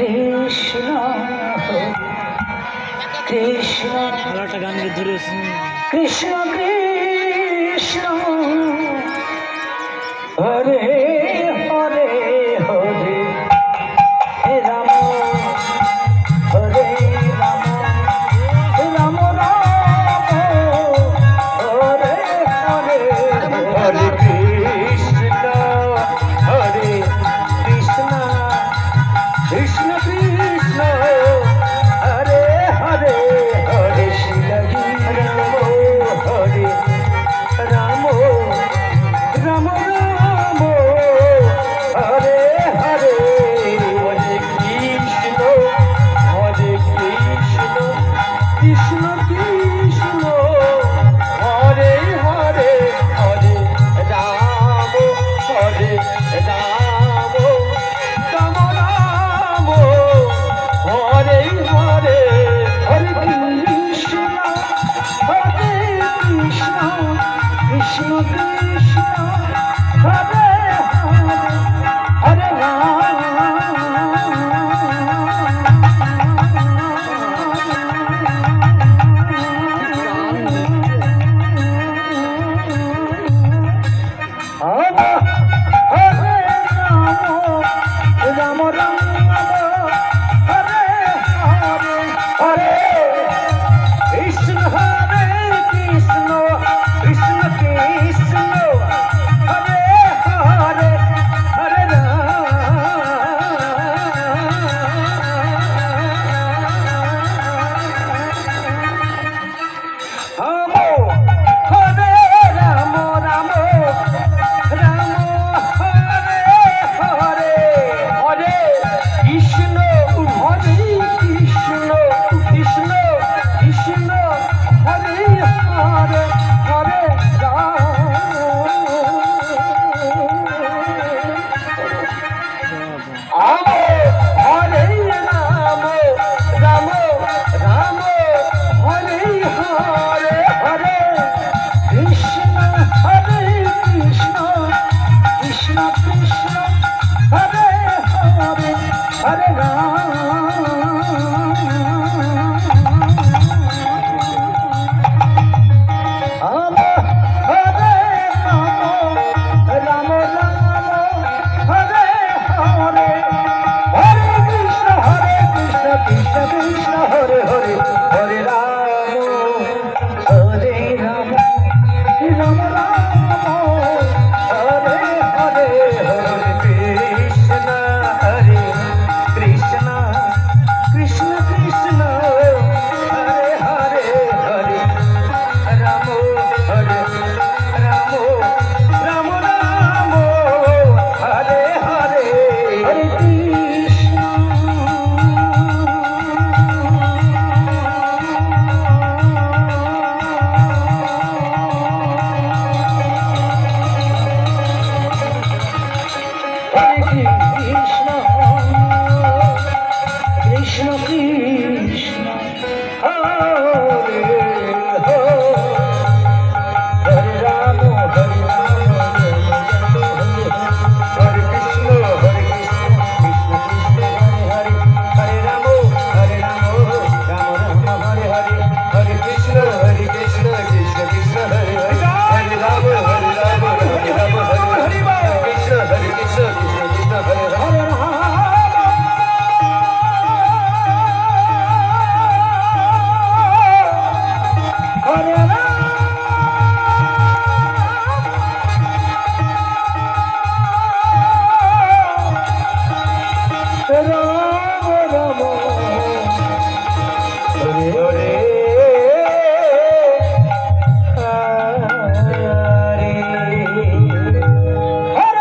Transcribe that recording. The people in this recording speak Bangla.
কৃষ্ণ কৃষ্ণ কৃষ্ণ কৃষ্ণ হরে হরে হরে হে রাম হরে রাম রাম রাম হরে হরে হরে ঘরে ঘরে